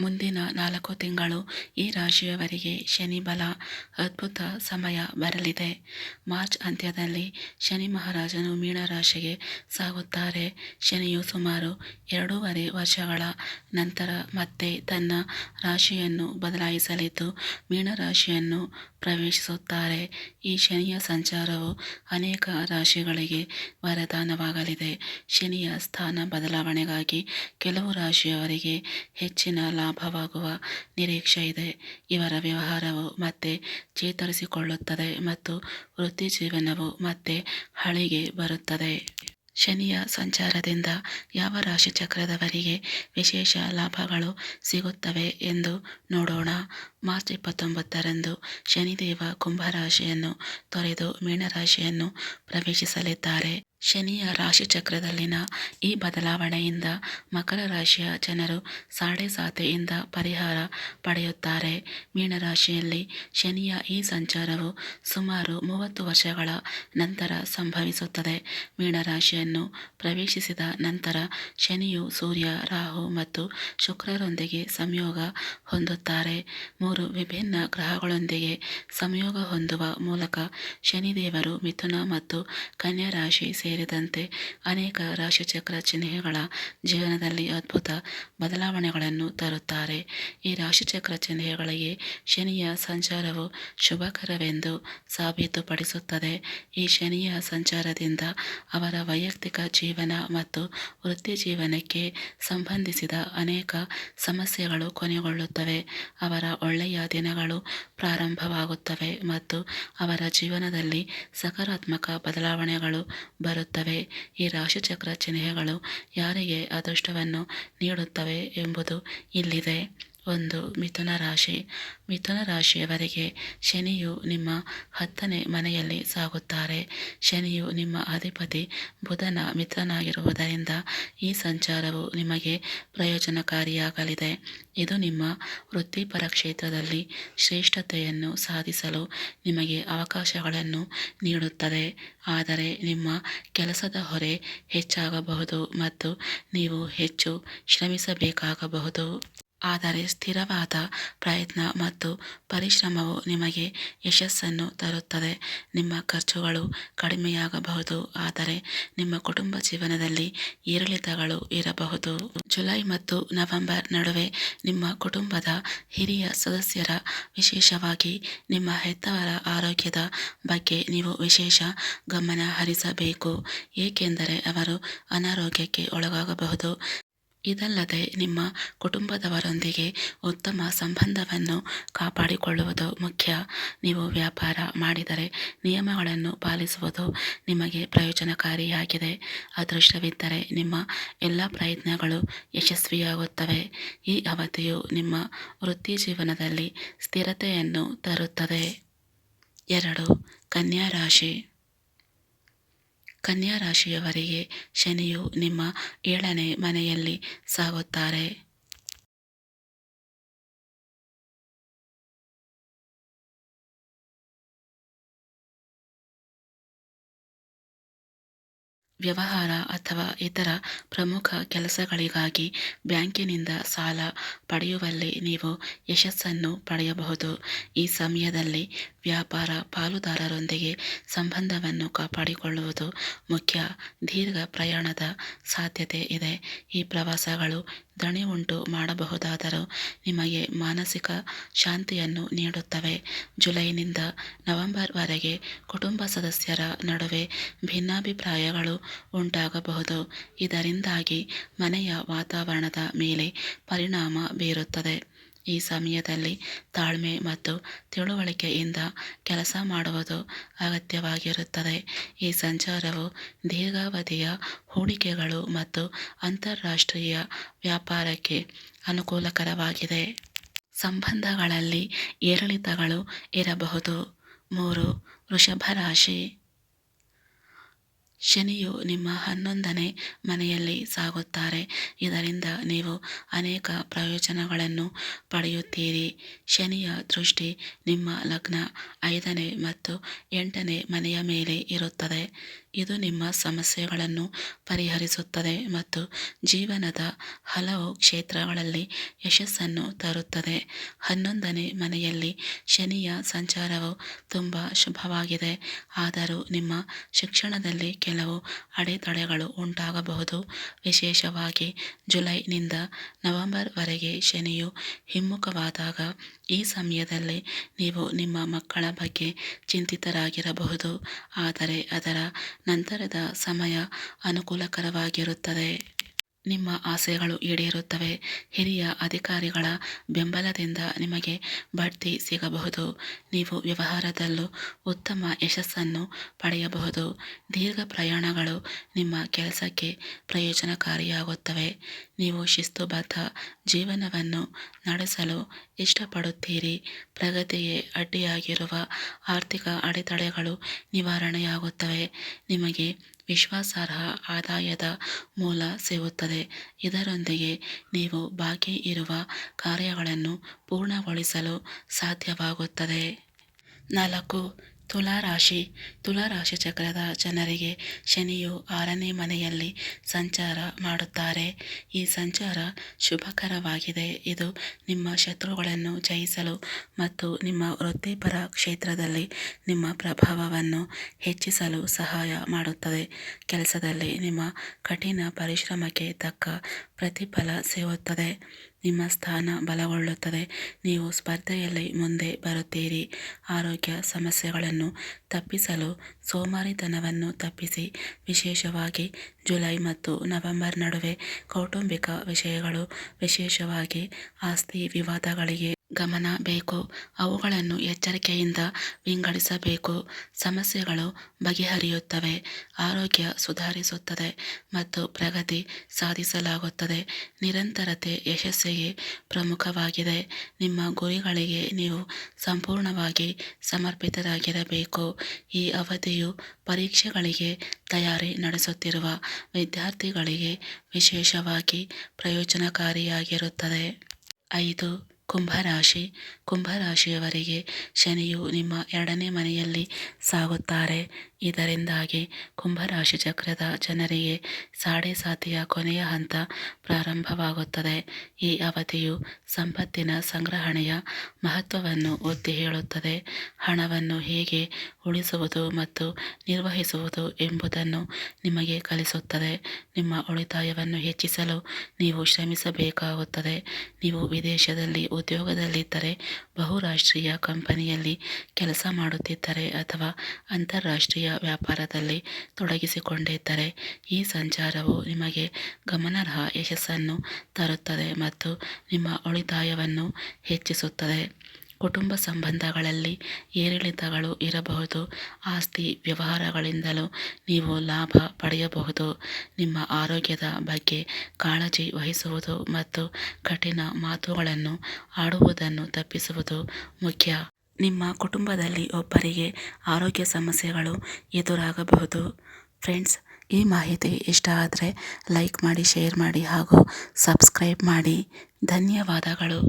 ಮುಂದಿನ ನಾಲ್ಕು ತಿಂಗಳು ಈ ರಾಶಿಯವರಿಗೆ ಶನಿ ಬಲ, ಅದ್ಭುತ ಸಮಯ ಬರಲಿದೆ. ಮಾರ್ಚ್ ಅಂತ್ಯದಲ್ಲಿ ಶನಿ ಮಹಾರಾಜನು ಮೀನರಾಶಿಗೆ ಸಾಗುತ್ತಾರೆ. ಶನಿಯು ಸುಮಾರು ಎರಡೂವರೆ ವರ್ಷಗಳ ನಂತರ ಮತ್ತೆ ತನ್ನ ರಾಶಿಯನ್ನು ಬದಲಾಯಿಸಲಿದ್ದು ಮೀನರಾಶಿಯನ್ನು ಪ್ರವೇಶಿಸುತ್ತಾರೆ. ಈ ಶನಿಯ ಸಂಚಾರವು ಅನೇಕ ರಾಶಿಗಳಿಗೆ ವರದಾನವಾಗಲಿದೆ. ಶನಿಯ ಸ್ಥಾನ ಬದಲಾವಣೆಗಾಗಿ ಕೆಲವು ರಾಶಿಯವರಿಗೆ ಹೆಚ್ಚಿನ ಲಾಭವಾಗುವ ನಿರೀಕ್ಷೆ ಇದೆ. ಇವರ ವ್ಯವಹಾರವು ಮತ್ತೆ ಚೇತರಿಸಿಕೊಳ್ಳುತ್ತದೆ ಮತ್ತು ವೃತ್ತಿ ಜೀವನವು ಮತ್ತೆ ಹಳಿಗೆ ಬರುತ್ತದೆ. ಶನಿಯ ಸಂಚಾರದಿಂದ ಯಾವ ರಾಶಿಚಕ್ರದವರಿಗೆ ವಿಶೇಷ ಲಾಭಗಳು ಸಿಗುತ್ತವೆ ಎಂದು ನೋಡೋಣ. ಮಾರ್ಚ್ ಇಪ್ಪತ್ತೊಂಬತ್ತರಂದು ಶನಿದೇವ ಕುಂಭರಾಶಿಯನ್ನು ತೊರೆದು ಮೀನರಾಶಿಯನ್ನು ಪ್ರವೇಶಿಸಲಿದ್ದಾರೆ. ಶನಿಯ ರಾಶಿಚಕ್ರದಲ್ಲಿನ ಈ ಬದಲಾವಣೆಯಿಂದ ಮಕರ ರಾಶಿಯ ಜನರು ಸಾಡೆ ಸಾತೆಯಿಂದ ಪರಿಹಾರ ಪಡೆಯುತ್ತಾರೆ. ಮೀನರಾಶಿಯಲ್ಲಿ ಶನಿಯ ಈ ಸಂಚಾರವು ಸುಮಾರು ಮೂವತ್ತು ವರ್ಷಗಳ ನಂತರ ಸಂಭವಿಸುತ್ತದೆ. ಮೀನರಾಶಿಯನ್ನು ಪ್ರವೇಶಿಸಿದ ನಂತರ ಶನಿಯು ಸೂರ್ಯ, ರಾಹು ಮತ್ತು ಶುಕ್ರರೊಂದಿಗೆ ಸಂಯೋಗ ಹೊಂದುತ್ತಾರೆ. ಮೂರು ವಿಭಿನ್ನ ಗ್ರಹಗಳೊಂದಿಗೆ ಸಂಯೋಗ ಹೊಂದುವ ಮೂಲಕ ಶನಿದೇವರು ಮಿಥುನ ಮತ್ತು ಕನ್ಯಾ ರಾಶಿ ಸೇರಿದಂತೆ ಅನೇಕ ರಾಶಿಚಕ್ರ ಚಿಹ್ನೆಗಳ ಜೀವನದಲ್ಲಿ ಅದ್ಭುತ ಬದಲಾವಣೆಗಳನ್ನು ತರುತ್ತಾರೆ. ಈ ರಾಶಿಚಕ್ರ ಚಿಹ್ನೆಗಳಿಗೆ ಶನಿಯ ಸಂಚಾರವು ಶುಭಕರವೆಂದು ಸಾಬೀತುಪಡಿಸುತ್ತದೆ. ಈ ಶನಿಯ ಸಂಚಾರದಿಂದ ಅವರ ವೈಯಕ್ತಿಕ ಜೀವನ ಮತ್ತು ವೃತ್ತಿ ಜೀವನಕ್ಕೆ ಸಂಬಂಧಿಸಿದ ಅನೇಕ ಸಮಸ್ಯೆಗಳು ಕೊನೆಗೊಳ್ಳುತ್ತವೆ. ಅವರ ಒಳ್ಳೆಯ ದಿನಗಳು ಪ್ರಾರಂಭವಾಗುತ್ತವೆ ಮತ್ತು ಅವರ ಜೀವನದಲ್ಲಿ ಸಕಾರಾತ್ಮಕ ಬದಲಾವಣೆಗಳು ಬರುತ್ತವೆ. ಈ ರಾಶಿಚಕ್ರ ಚಿಹ್ನೆಗಳು ಯಾರಿಗೆ ಅದೃಷ್ಟವನ್ನು ನೀಡುತ್ತವೆ ಎಂಬುದು ಇಲ್ಲಿದೆ. ಒಂದು ಮಿಥುನ ರಾಶಿ. ಮಿಥುನ ರಾಶಿಯವರಿಗೆ ಶನಿಯು ನಿಮ್ಮ ಹತ್ತನೇ ಮನೆಯಲ್ಲಿ ಸಾಗುತ್ತಾರೆ. ಶನಿಯು ನಿಮ್ಮ ಅಧಿಪತಿ ಬುಧನ ಮಿತ್ರನಾಗಿರುವುದರಿಂದ ಈ ಸಂಚಾರವು ನಿಮಗೆ ಪ್ರಯೋಜನಕಾರಿಯಾಗಲಿದೆ. ಇದು ನಿಮ್ಮ ವೃತ್ತಿಪರ ಕ್ಷೇತ್ರದಲ್ಲಿ ಶ್ರೇಷ್ಠತೆಯನ್ನು ಸಾಧಿಸಲು ನಿಮಗೆ ಅವಕಾಶಗಳನ್ನು ನೀಡುತ್ತದೆ. ಆದರೆ ನಿಮ್ಮ ಕೆಲಸದ ಹೊರೆ ಹೆಚ್ಚಾಗಬಹುದು ಮತ್ತು ನೀವು ಹೆಚ್ಚು ಶ್ರಮಿಸಬೇಕಾಗಬಹುದು. ಆದರೆ ಸ್ಥಿರವಾದ ಪ್ರಯತ್ನ ಮತ್ತು ಪರಿಶ್ರಮವು ನಿಮಗೆ ಯಶಸ್ಸನ್ನು ತರುತ್ತದೆ. ನಿಮ್ಮ ಖರ್ಚುಗಳು ಕಡಿಮೆಯಾಗಬಹುದು, ಆದರೆ ನಿಮ್ಮ ಕುಟುಂಬ ಜೀವನದಲ್ಲಿ ಏರಿಳಿತಗಳು ಇರಬಹುದು. ಜುಲೈ ಮತ್ತು ನವೆಂಬರ್ ನಡುವೆ ನಿಮ್ಮ ಕುಟುಂಬದ ಹಿರಿಯ ಸದಸ್ಯರ ವಿಶೇಷವಾಗಿ ನಿಮ್ಮ ಹೆತ್ತವರ ಆರೋಗ್ಯದ ಬಗ್ಗೆ ನೀವು ವಿಶೇಷ ಗಮನ ಹರಿಸಬೇಕು, ಏಕೆಂದರೆ ಅವರು ಅನಾರೋಗ್ಯಕ್ಕೆ ಒಳಗಾಗಬಹುದು. ಇದಲ್ಲದೆ ನಿಮ್ಮ ಕುಟುಂಬದವರೊಂದಿಗೆ ಉತ್ತಮ ಸಂಬಂಧವನ್ನು ಕಾಪಾಡಿಕೊಳ್ಳುವುದು ಮುಖ್ಯ. ನೀವು ವ್ಯಾಪಾರ ಮಾಡಿದರೆ ನಿಯಮಗಳನ್ನು ಪಾಲಿಸುವುದು ನಿಮಗೆ ಪ್ರಯೋಜನಕಾರಿಯಾಗಿದೆ. ಅದೃಷ್ಟವಿದ್ದರೆ ನಿಮ್ಮ ಎಲ್ಲ ಪ್ರಯತ್ನಗಳು ಯಶಸ್ವಿಯಾಗುತ್ತವೆ. ಈ ಅವಧಿಯು ನಿಮ್ಮ ವೃತ್ತಿ ಜೀವನದಲ್ಲಿ ಸ್ಥಿರತೆಯನ್ನು ತರುತ್ತದೆ. ಎರಡು. ಕನ್ಯಾ ರಾಶಿ. ಕನ್ಯಾ ರಾಶಿಯವರಿಗೆ ಶನಿಯು ನಿಮ್ಮ ಏಳನೇ ಮನೆಯಲ್ಲಿ ಸಾಗುತ್ತಾರೆ. ವ್ಯವಹಾರ ಅಥವಾ ಇತರ ಪ್ರಮುಖ ಕೆಲಸಗಳಿಗಾಗಿ ಬ್ಯಾಂಕಿನಿಂದ ಸಾಲ ಪಡೆಯುವಲ್ಲಿ ನೀವು ಯಶಸ್ಸನ್ನು ಪಡೆಯಬಹುದು. ಈ ಸಮಯದಲ್ಲಿ ವ್ಯಾಪಾರ ಪಾಲುದಾರರೊಂದಿಗೆ ಸಂಬಂಧವನ್ನು ಕಾಪಾಡಿಕೊಳ್ಳುವುದು ಮುಖ್ಯ. ದೀರ್ಘ ಪ್ರಯಾಣದ ಸಾಧ್ಯತೆ ಇದೆ. ಈ ಪ್ರವಾಸಗಳು ದಣಿ ಉಂಟು ಮಾಡಬಹುದಾದರೂ ನಿಮಗೆ ಮಾನಸಿಕ ಶಾಂತಿಯನ್ನು ನೀಡುತ್ತವೆ. ಜುಲೈನಿಂದ ನವೆಂಬರ್ವರೆಗೆ ಕುಟುಂಬ ಸದಸ್ಯರ ನಡುವೆ ಭಿನ್ನಾಭಿಪ್ರಾಯಗಳು ಉಂಟಾಗಬಹುದು. ಇದರಿಂದಾಗಿ ಮನೆಯ ವಾತಾವರಣದ ಮೇಲೆ ಪರಿಣಾಮ ಬೀರುತ್ತದೆ. ಈ ಸಮಯದಲ್ಲಿ ತಾಳ್ಮೆ ಮತ್ತು ತಿಳುವಳಿಕೆಯಿಂದ ಕೆಲಸ ಮಾಡುವುದು ಅಗತ್ಯವಾಗಿರುತ್ತದೆ. ಈ ಸಂಚಾರವು ದೀರ್ಘಾವಧಿಯ ಹೂಡಿಕೆಗಳು ಮತ್ತು ಅಂತಾರಾಷ್ಟ್ರೀಯ ವ್ಯಾಪಾರಕ್ಕೆ ಅನುಕೂಲಕರವಾಗಿದೆ. ಸಂಬಂಧಗಳಲ್ಲಿ ಏರಿಳಿತಗಳು ಇರಬಹುದು. ಮೂರು, ವೃಷಭ ರಾಶಿ. ಶನಿಯು ನಿಮ್ಮ ಹನ್ನೊಂದನೇ ಮನೆಯಲ್ಲಿ ಸಾಗುತ್ತಾರೆ. ಇದರಿಂದ ನೀವು ಅನೇಕ ಪ್ರಯೋಜನಗಳನ್ನು ಪಡೆಯುತ್ತೀರಿ. ಶನಿಯ ದೃಷ್ಟಿ ನಿಮ್ಮ ಲಗ್ನ ಐದನೇ ಮತ್ತು ಎಂಟನೇ ಮನೆಯ ಮೇಲೆ ಇರುತ್ತದೆ. ಇದು ನಿಮ್ಮ ಸಮಸ್ಯೆಗಳನ್ನು ಪರಿಹರಿಸುತ್ತದೆ ಮತ್ತು ಜೀವನದ ಹಲವು ಕ್ಷೇತ್ರಗಳಲ್ಲಿ ಯಶಸ್ಸನ್ನು ತರುತ್ತದೆ. ಹನ್ನೊಂದನೇ ಮನೆಯಲ್ಲಿ ಶನಿಯ ಸಂಚಾರವು ತುಂಬ ಶುಭವಾಗಿದೆ. ಆದರೂ ನಿಮ್ಮ ಶಿಕ್ಷಣದಲ್ಲಿ ಕೆಲವು ಅಡೆತಡೆಗಳು ಉಂಟಾಗಬಹುದು. ವಿಶೇಷವಾಗಿ ಜುಲೈನಿಂದ ನವೆಂಬರ್ವರೆಗೆ ಶನಿಯು ಹಿಮ್ಮುಖವಾದಾಗ ಈ ಸಮಯದಲ್ಲಿ ನೀವು ನಿಮ್ಮ ಮಕ್ಕಳ ಬಗ್ಗೆ ಚಿಂತಿತರಾಗಿರಬಹುದು. ಆದರೆ ಅದರ ನಂತರದ ಸಮಯ ಅನುಕೂಲಕರವಾಗಿರುತ್ತದೆ. ನಿಮ್ಮ ಆಸೆಗಳು ಈಡೇರುತ್ತವೆ. ಹಿರಿಯ ಅಧಿಕಾರಿಗಳ ಬೆಂಬಲದಿಂದ ನಿಮಗೆ ಬಡ್ತಿ ಸಿಗಬಹುದು. ನೀವು ವ್ಯವಹಾರದಲ್ಲೂ ಉತ್ತಮ ಯಶಸ್ಸನ್ನು ಪಡೆಯಬಹುದು. ದೀರ್ಘ ಪ್ರಯಾಣಗಳು ನಿಮ್ಮ ಕೆಲಸಕ್ಕೆ ಪ್ರಯೋಜನಕಾರಿಯಾಗುತ್ತವೆ. ನೀವು ಶಿಸ್ತುಬದ್ಧ ಜೀವನವನ್ನು ನಡೆಸಲು ಇಷ್ಟಪಡುತ್ತೀರಿ. ಪ್ರಗತಿಗೆ ಅಡ್ಡಿಯಾಗಿರುವ ಆರ್ಥಿಕ ಅಡೆತಡೆಗಳು ನಿವಾರಣೆಯಾಗುತ್ತವೆ. ನಿಮಗೆ ವಿಶ್ವಾಸಾರ್ಹ ಆದಾಯದ ಮೂಲ ಸಿಗುತ್ತದೆ. ಇದರೊಂದಿಗೆ ನೀವು ಬಾಕಿ ಇರುವ ಕಾರ್ಯಗಳನ್ನು ಪೂರ್ಣಗೊಳಿಸಲು ಸಾಧ್ಯವಾಗುತ್ತದೆ. ನಾಲ್ಕು ತುಲಾರಾಶಿ. ತುಲಾರಾಶಿ ಚಕ್ರದ ಜನರಿಗೆ ಶನಿಯು ಆರನೇ ಮನೆಯಲ್ಲಿ ಸಂಚಾರ ಮಾಡುತ್ತಾರೆ. ಈ ಸಂಚಾರ ಶುಭಕರವಾಗಿದೆ. ಇದು ನಿಮ್ಮ ಶತ್ರುಗಳನ್ನು ಜಯಿಸಲು ಮತ್ತು ನಿಮ್ಮ ವೃತ್ತಿಪರ ಕ್ಷೇತ್ರದಲ್ಲಿ ನಿಮ್ಮ ಪ್ರಭಾವವನ್ನು ಹೆಚ್ಚಿಸಲು ಸಹಾಯ ಮಾಡುತ್ತದೆ. ಕೆಲಸದಲ್ಲಿ ನಿಮ್ಮ ಕಠಿಣ ಪರಿಶ್ರಮಕ್ಕೆ ತಕ್ಕ ಪ್ರತಿಫಲ ಸಿಗುತ್ತದೆ ನಿಮ್ಮ ಸ್ಥಾನ ಬಲಗೊಳ್ಳುತ್ತದೆ. ನೀವು ಸ್ಪರ್ಧೆಯಲ್ಲಿ ಮುಂದೆ ಬರುತ್ತೀರಿ. ಆರೋಗ್ಯ ಸಮಸ್ಯೆಗಳನ್ನು ತಪ್ಪಿಸಲು ಸೋಮಾರಿತನವನ್ನು ತಪ್ಪಿಸಿ. ವಿಶೇಷವಾಗಿ ಜುಲೈ ಮತ್ತು ನವೆಂಬರ್ ನಡುವೆ ಕೌಟುಂಬಿಕ ವಿಷಯಗಳು, ವಿಶೇಷವಾಗಿ ಆಸ್ತಿ ವಿವಾದಗಳಿಗೆ ಗಮನ ಬೇಕು. ಅವುಗಳನ್ನು ಎಚ್ಚರಿಕೆಯಿಂದ ವಿಂಗಡಿಸಬೇಕು. ಸಮಸ್ಯೆಗಳು ಬಗೆಹರಿಯುತ್ತವೆ. ಆರೋಗ್ಯ ಸುಧಾರಿಸುತ್ತದೆ ಮತ್ತು ಪ್ರಗತಿ ಸಾಧಿಸಲಾಗುತ್ತದೆ. ನಿರಂತರತೆ ಯಶಸ್ಸಿಗೆ ಪ್ರಮುಖವಾಗಿದೆ. ನಿಮ್ಮ ಗುರಿಗಳಿಗೆ ನೀವು ಸಂಪೂರ್ಣವಾಗಿ ಸಮರ್ಪಿತರಾಗಿರಬೇಕು. ಈ ಅವಧಿಯು ಪರೀಕ್ಷೆಗಳಿಗೆ ತಯಾರಿ ನಡೆಸುತ್ತಿರುವ ವಿದ್ಯಾರ್ಥಿಗಳಿಗೆ ವಿಶೇಷವಾಗಿ ಪ್ರಯೋಜನಕಾರಿಯಾಗಿರುತ್ತದೆ. ಐದು ಕುಂಭರಾಶಿ. ಕುಂಭರಾಶಿಯವರಿಗೆ ಶನಿಯು ನಿಮ್ಮ ಎರಡನೇ ಮನೆಯಲ್ಲಿ ಸಾಗುತ್ತಾರೆ. ಇದರಿಂದಾಗಿ ಕುಂಭರಾಶಿ ಚಕ್ರದ ಜನರಿಗೆ ಸಾಡೆ ಸಾತಿಯ ಕೊನೆಯ ಹಂತ ಪ್ರಾರಂಭವಾಗುತ್ತದೆ. ಈ ಅವಧಿಯು ಸಂಪತ್ತಿನ ಸಂಗ್ರಹಣೆಯ ಮಹತ್ವವನ್ನು ಒತ್ತಿ ಹೇಳುತ್ತದೆ. ಹಣವನ್ನು ಹೇಗೆ ಉಳಿಸುವುದು ಮತ್ತು ನಿರ್ವಹಿಸುವುದು ಎಂಬುದನ್ನು ನಿಮಗೆ ಕಲಿಸುತ್ತದೆ. ನಿಮ್ಮ ಉಳಿತಾಯವನ್ನು ಹೆಚ್ಚಿಸಲು ನೀವು ಶ್ರಮಿಸಬೇಕಾಗುತ್ತದೆ. ನೀವು ವಿದೇಶದಲ್ಲಿ ಉದ್ಯೋಗದಲ್ಲಿದ್ದರೆ ಬಹುರಾಷ್ಟ್ರೀಯ ಕಂಪನಿಯಲ್ಲಿ ಕೆಲಸ ಮಾಡುತ್ತಿದ್ದರೆ ಅಥವಾ ಅಂತಾರಾಷ್ಟ್ರೀಯ ವ್ಯಾಪಾರದಲ್ಲಿ ತೊಡಗಿಸಿಕೊಂಡಿದ್ದರೆ ಈ ಸಂಚಾರವು ನಿಮಗೆ ಗಮನಾರ್ಹ ಯಶಸ್ಸನ್ನು ತರುತ್ತದೆ ಮತ್ತು ನಿಮ್ಮ ಉಳಿತಾಯವನ್ನು ಹೆಚ್ಚಿಸುತ್ತದೆ. ಕುಟುಂಬ ಸಂಬಂಧಗಳಲ್ಲಿ ಏರಿಳಿತಗಳು ಇರಬಹುದು, ಆಸ್ತಿ ವ್ಯವಹಾರಗಳಿಂದಲೂ ನೀವು ಲಾಭ ಪಡೆಯಬಹುದು, ನಿಮ್ಮ ಆರೋಗ್ಯದ ಬಗ್ಗೆ ಕಾಳಜಿ ವಹಿಸುವುದು ಮತ್ತು ಕಠಿಣ ಮಾತುಗಳನ್ನು ಆಡುವುದನ್ನು ತಪ್ಪಿಸುವುದು ಮುಖ್ಯ. ನಿಮ್ಮ ಕುಟುಂಬದಲ್ಲಿ ಒಬ್ಬರಿಗೆ ಆರೋಗ್ಯ ಸಮಸ್ಯೆಗಳು ಎದುರಾಗಬಹುದು. ಫ್ರೆಂಡ್ಸ್, ಈ ಮಾಹಿತಿ ಇಷ್ಟ ಆದರೆ ಲೈಕ್ ಮಾಡಿ, ಶೇರ್ ಮಾಡಿ ಹಾಗೂ ಸಬ್ಸ್ಕ್ರೈಬ್ ಮಾಡಿ. ಧನ್ಯವಾದಗಳು.